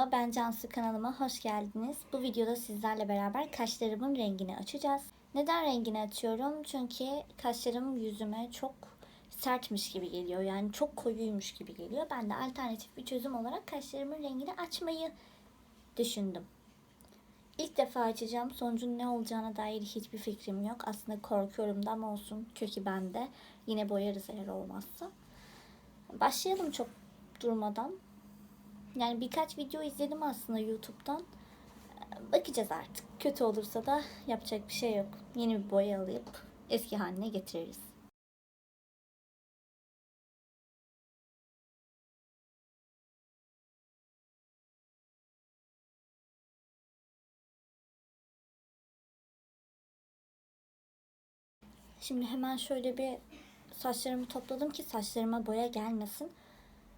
Merhaba ben Cansu kanalıma hoş geldiniz. Bu videoda sizlerle beraber kaşlarımın rengini açacağız. Neden rengini açıyorum? Çünkü kaşlarım yüzüme çok sertmiş gibi geliyor. Yani çok koyuymuş gibi geliyor. Ben de alternatif bir çözüm olarak kaşlarımın rengini açmayı düşündüm. İlk defa açacağım. Sonucun ne olacağına dair hiçbir fikrim yok. Aslında korkuyorum da ama olsun. Kökü bende. Yine boyarız eğer olmazsa. Başlayalım çok durmadan. Yani birkaç video izledim aslında YouTube'dan. Bakacağız artık. Kötü olursa da yapacak bir şey yok. Yeni bir boya alıp eski haline getiririz. Şimdi hemen şöyle bir saçlarımı topladım ki saçlarıma boya gelmesin.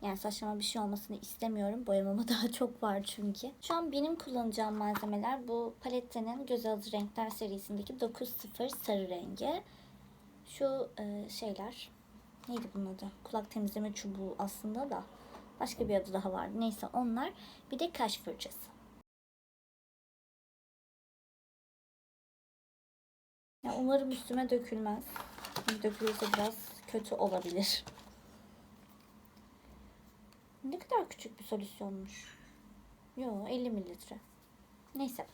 Yani saçlarıma bir şey olmasını istemiyorum. Boyamama daha çok var çünkü. Şu an benim kullanacağım malzemeler bu palettenin Göz Alıcı Renkler serisindeki 9.0 sarı rengi. Şu e, şeyler neydi bunun adı? Kulak temizleme çubuğu aslında da. Başka bir adı daha vardı. Neyse onlar. Bir de kaş fırçası. Ya umarım üstüme dökülmez. Dökülürse biraz kötü olabilir. Ne kadar küçük bir solüsyonmuş. Yo 50 mililitre. Neyse.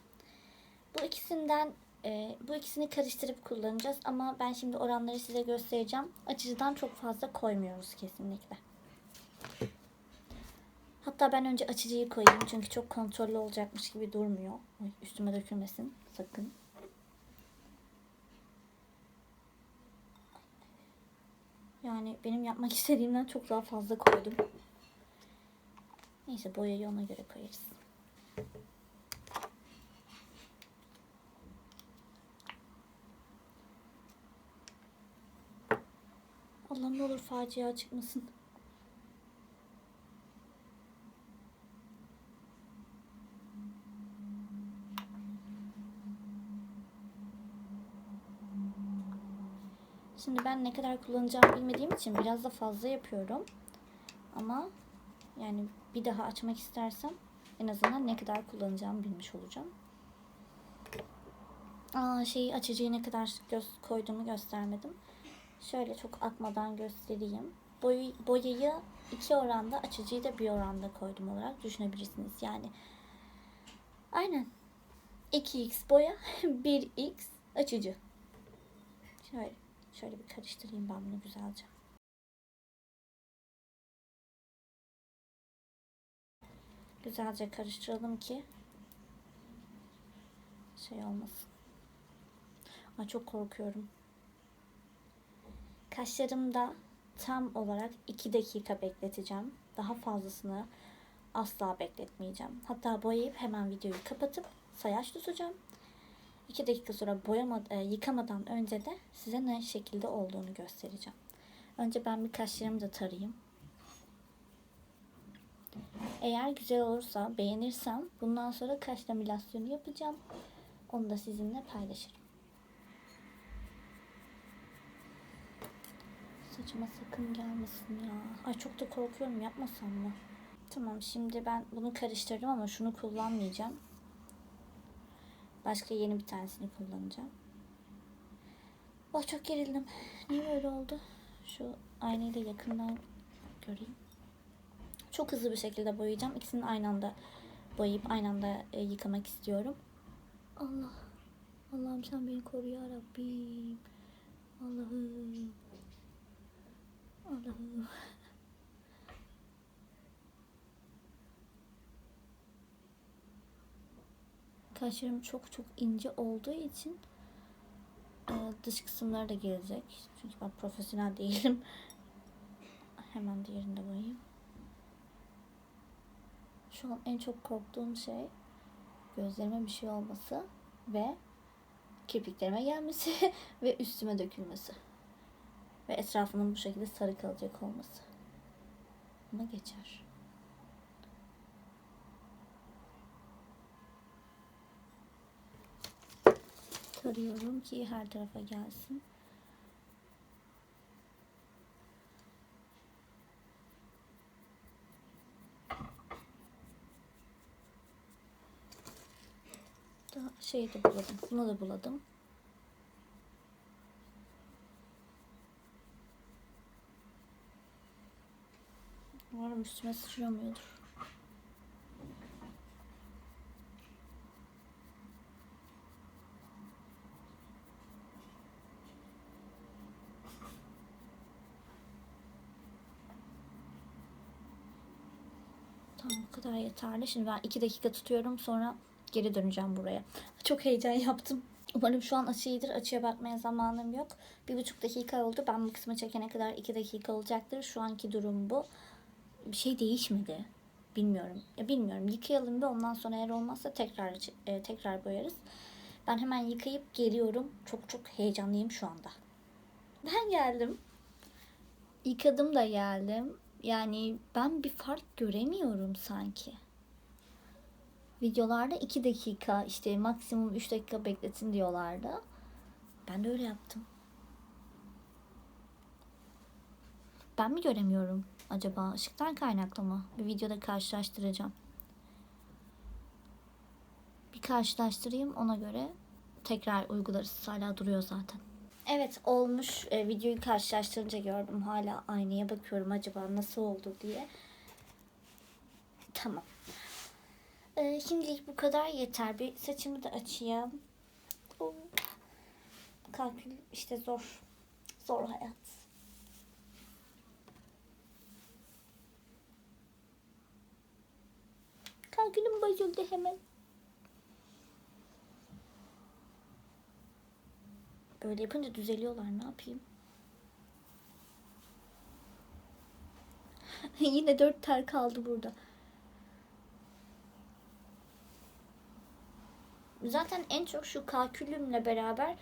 Bu ikisinden e, bu ikisini karıştırıp kullanacağız ama ben şimdi oranları size göstereceğim. Açıcıdan çok fazla koymuyoruz kesinlikle. Hatta ben önce açıcıyı koyayım çünkü çok kontrollü olacakmış gibi durmuyor. Ay, üstüme dökülmesin sakın. Yani benim yapmak istediğimden çok daha fazla koydum. Neyse boyayı ona göre koyarız. Allah'ım ne olur facia çıkmasın. Şimdi ben ne kadar kullanacağımı bilmediğim için biraz da fazla yapıyorum. Ama yani bir daha açmak istersem en azından ne kadar kullanacağımı bilmiş olacağım. Aa, şeyi açıcıyı ne kadar göz koyduğumu göstermedim. Şöyle çok akmadan göstereyim. Boy, boyayı iki oranda açıcıyı da bir oranda koydum olarak düşünebilirsiniz. Yani aynen 2x boya 1x açıcı. Şöyle, şöyle bir karıştırayım ben bunu güzelce. Güzelce karıştıralım ki şey olmasın. Ay çok korkuyorum. Kaşlarımda tam olarak 2 dakika bekleteceğim. Daha fazlasını asla bekletmeyeceğim. Hatta boyayıp hemen videoyu kapatıp sayaç tutacağım. 2 dakika sonra boyama, e, yıkamadan önce de size ne şekilde olduğunu göstereceğim. Önce ben bir kaşlarımı da tarayayım. Eğer güzel olursa, beğenirsem bundan sonra kaş laminasyonu yapacağım. Onu da sizinle paylaşırım. Saçıma sakın gelmesin ya. Ay çok da korkuyorum yapmasam mı? Tamam şimdi ben bunu karıştırdım ama şunu kullanmayacağım. Başka yeni bir tanesini kullanacağım. Oh çok gerildim. Niye böyle oldu? Şu aynayı da yakından göreyim. Çok hızlı bir şekilde boyayacağım. İkisini aynı anda boyayıp aynı anda e, yıkamak istiyorum. Allah. Allah'ım sen beni koru ya Rabbim. Allah'ım. Allah'ım. Kaşlarım çok çok ince olduğu için e, dış kısımları da gelecek. Çünkü ben profesyonel değilim. Hemen diğerinde boyayayım. Şu an en çok korktuğum şey gözlerime bir şey olması ve kirpiklerime gelmesi ve üstüme dökülmesi. Ve etrafının bu şekilde sarı kalacak olması. Ama geçer. Tarıyorum ki her tarafa gelsin. Şeyi de buladım. Bunu da buladım. Umarım üstüme sıçramıyordur. Tamam bu kadar yeterli. Şimdi ben iki dakika tutuyorum sonra geri döneceğim buraya. Çok heyecan yaptım. Umarım şu an açı iyidir. Açıya bakmaya zamanım yok. Bir buçuk dakika oldu. Ben bu kısmı çekene kadar iki dakika olacaktır. Şu anki durum bu. Bir şey değişmedi. Bilmiyorum. Ya bilmiyorum. Yıkayalım bir ondan sonra eğer olmazsa tekrar e, tekrar boyarız. Ben hemen yıkayıp geliyorum. Çok çok heyecanlıyım şu anda. Ben geldim. Yıkadım da geldim. Yani ben bir fark göremiyorum sanki. Videolarda 2 dakika işte maksimum 3 dakika bekletin diyorlardı. Ben de öyle yaptım. Ben mi göremiyorum acaba? Işıktan kaynaklı mı? Bir videoda karşılaştıracağım. Bir karşılaştırayım ona göre tekrar uygularız. Hala duruyor zaten. Evet olmuş. E, videoyu karşılaştırınca gördüm. Hala aynaya bakıyorum acaba nasıl oldu diye. Tamam. E, şimdilik bu kadar yeter. Bir saçımı da açayım. Oo. Kalkül işte zor. Zor hayat. Kalkülüm bozuldu hemen. Böyle yapınca düzeliyorlar. Ne yapayım? Yine dört tel kaldı burada. Zaten en çok şu kalkülümle beraber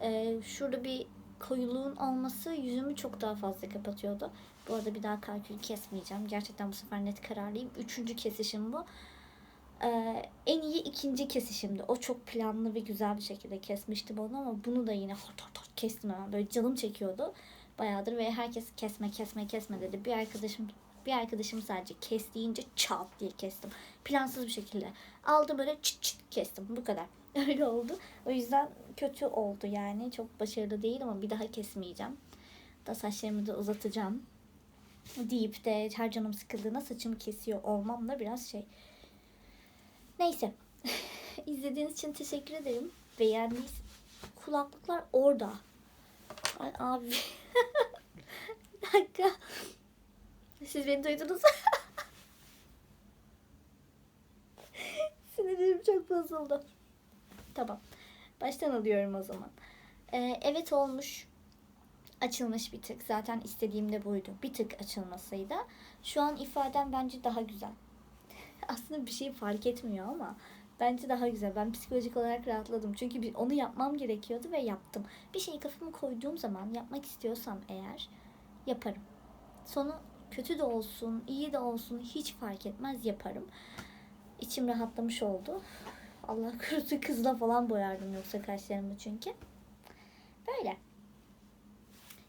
e, şurada bir koyuluğun olması yüzümü çok daha fazla kapatıyordu. Bu arada bir daha kalkül kesmeyeceğim. Gerçekten bu sefer net kararlıyım. Üçüncü kesişim bu. Ee, en iyi ikinci kesişimdi. O çok planlı ve güzel bir şekilde kesmiştim onu ama bunu da yine hort hort hort kestim hemen. Böyle canım çekiyordu bayağıdır ve herkes kesme kesme kesme dedi. Bir arkadaşım bir arkadaşım sadece kes deyince çat diye kestim. Plansız bir şekilde. Aldım böyle çıt çıt kestim. Bu kadar. Öyle oldu. O yüzden kötü oldu yani. Çok başarılı değil ama bir daha kesmeyeceğim. Da saçlarımı da uzatacağım. Deyip de her canım sıkıldığında saçımı kesiyor olmam da biraz şey. Neyse. İzlediğiniz için teşekkür ederim. Beğendiyseniz kulaklıklar orada. Ay abi. bir dakika. Siz beni duydunuz. Sinirlerim çok bozuldu. Tamam. Baştan alıyorum o zaman. Ee, evet olmuş. Açılmış bir tık. Zaten istediğim de buydu. Bir tık açılmasıydı. Şu an ifadem bence daha güzel. Aslında bir şey fark etmiyor ama bence daha güzel. Ben psikolojik olarak rahatladım. Çünkü bir- onu yapmam gerekiyordu ve yaptım. Bir şeyi kafama koyduğum zaman yapmak istiyorsam eğer yaparım. Sonu kötü de olsun, iyi de olsun hiç fark etmez yaparım. İçim rahatlamış oldu. Allah korusun kızla falan boyardım yoksa kaşlarımı çünkü. Böyle.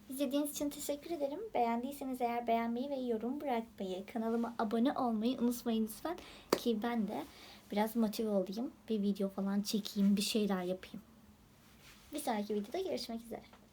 İzlediğiniz için teşekkür ederim. Beğendiyseniz eğer beğenmeyi ve yorum bırakmayı, kanalıma abone olmayı unutmayın lütfen. Ki ben de biraz motive olayım. Bir video falan çekeyim, bir şeyler yapayım. Bir sonraki videoda görüşmek üzere.